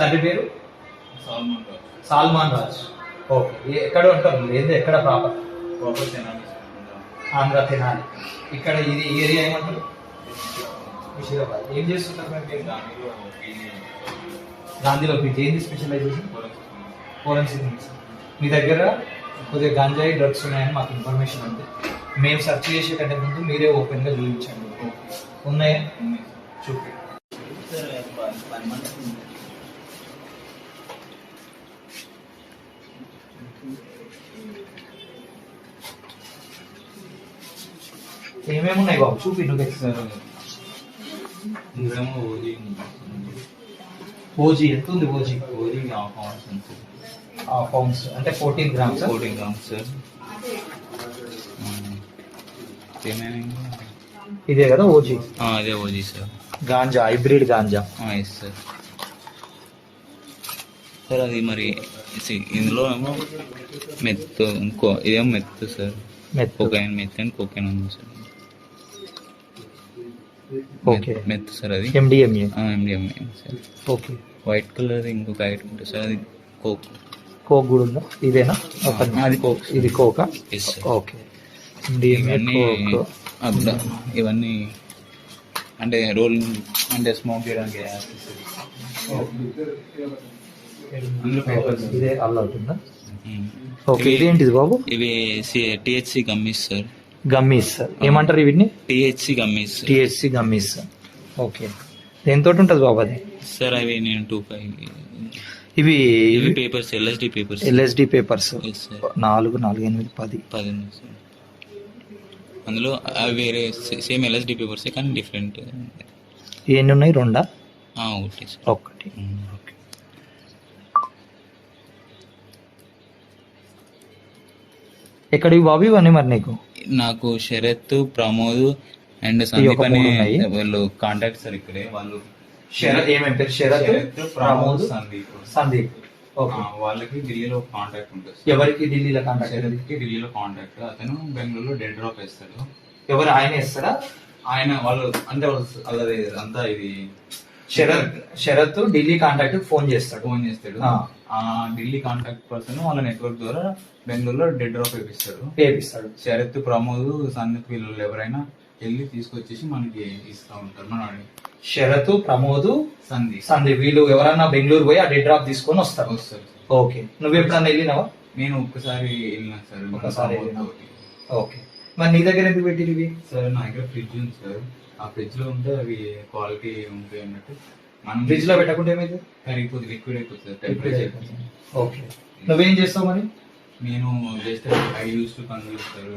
తండ్రి పేరు? Solomon Raj. Okay. ఎక్కడ ఉంటారు? మీరు ఏంది? ఎక్కడ ప్రాపర్? ప్రాపర్ తెనాలి. ఆంధ్ర తినాలి. ఇక్కడ ఇది ఏరియా ఏమంటారు? ముషీరాబాద్ ఏం చేస్తుంటారు మరి గాంధీలో పీజీ. ఏంది స్పెషలైజేషన్? ఫోరెన్సిక్ మెడిసిన్ మీ దగ్గర కొద్దిగా గంజాయి డ్రగ్స్ ఉన్నాయని మాకు ఇన్ఫర్మేషన్ ఉంది. మేము సెర్చ్ చేసే కంటే ముందు మీరే ఓపెన్గా చూపించండి. ఉన్నాయా. చూపి సార్ ప- పని మనిషి ఉంది. ఏమేమి ఉన్నాయి బాబు? చూపి నువ్వే ఇదేమో ఓజీ ఓజీ ఎంత ఉంది OG? OG half hours sir ఆ పౌండ్స్. అంటే fourteen grams? Fourteen grams. Sir ఏమేమి? ఇదే కదా ఓజీ? అదే OG sir. Ganja hybrid ganja. Yes sir. Sir అది మరి ఇందులో ఏమో మెత్తు ఇంకో ఇదేమో meth sir. Meth cocaine meth and cocaine ఉంది sir. Okay. Meth- meth sir అది. MDMA MDMA sir. Okay. White colour ఇంకొక ఐటమ్ ఉంటుంది సార్ అది కోక్ కోక్ కూడా ఉందా? ఇదేనా? అది కోక్ ఇది కోకా ఓకే. ఇవన్నీ ఇవన్నీ అంటే రోల్ అంటే స్మోక్ చేయడానికి. ఇదే అల్ల అవుతుందా. ఓకే ఇవి- ఇదేంటిది బాబు? ఇవి టిహెచ్సి గమ్మీస్ సార్ గమ్మీస్ ఏమంటారు వీటిని? THC gummies THC gummies okay దేనితో ఉంటుంది బాబు అది? సార్ అవి నేను టూ ఫైవ్ ఇవి ఇవి papers LSD papers LSD papers నాలుగు నాలుగు ఎనిమిది పది. పది అందులో అవి వేరే సేమ్ ఎల్ఎస్డి పేపర్స్ కానీ డిఫరెంట్ ఎన్ని ఉన్నాయి? రెండా? ఒకటి మ్మ్. ఓకే ఎక్కడివి బాబు? ఇవన్నీ మరి నీకు? నాకు శరత్ ప్రమోద్ అండ్ సందీప్ అని. వాళ్ళు కాంటాక్ట్ సార్ ఇక్కడే. వాళ్ళు శరత్ ఏమేమి పేరు? శరత్ ప్రమోద్ సందీప్. సందీప్. వాళ్ళకి ఢిల్లీలో కాంటాక్ట్ ఉంటుంది ఎవరికి ఢిల్లీలో కాంటాక్ట్ శరత్కి ఢిల్లీలో కాంటాక్ట్ అతను బెంగళూరులో డెడ్ డ్రాప్ వేస్తాడు. ఎవరు ఆయన ఇస్తారా ఆయన వాళ్ళు అంటే వాళ్ళు అంతా ఇది శరత్ శరత్ ఢిల్లీ కాంటాక్ట్ ఫోన్ చేస్తాడు. ఫోన్ చేస్తాడు. ఆ. ఢిల్లీ కాంటాక్ట్ పర్సన్ వాళ్ళ నెట్వర్క్ ద్వారా బెంగళూరులో డెడ్ డ్రాప్ వేపిస్తాడు. పేపిస్తాడు శరత్ ప్రమోద్ సందీప్ వీళ్ళు ఎవరైనా వెళ్ళి తీసుకొచ్చేసి మనకి ఇస్తా ఉంటారు మన శరత్ ప్రమోద్ సందీప్. సందీప్. వీళ్ళు ఎవరన్నా బెంగళూరు పోయి ఆ డెడ్ డ్రాప్ తీసుకొని వస్తారు. వస్తారు. ఓకే. నువ్వు ఎప్పుడన్నా వెళ్ళినావా? నేను ఒక్కసారి వెళ్ళినా సార్. తోటి. ఓకే. మరి నీ దగ్గర ఎందుకు పెట్టిరు ఇవి? సార్ నా దగ్గర ఫ్రిడ్జ్ ఉంది సార్. ఆ ఫ్రిడ్జ్లో ఉంటే అవి క్వాలిటీ ఉంటాయి అన్నట్టు. మనం ఫ్రిడ్జ్లో పెట్టకుంటే ఏమైంది? కరిగిపోతుంది లిక్విడ్ అయిపోతుంది టెంపరేచర్ ఓకే నువ్వేం చేస్తావు మరి? నేను just I use to convert sir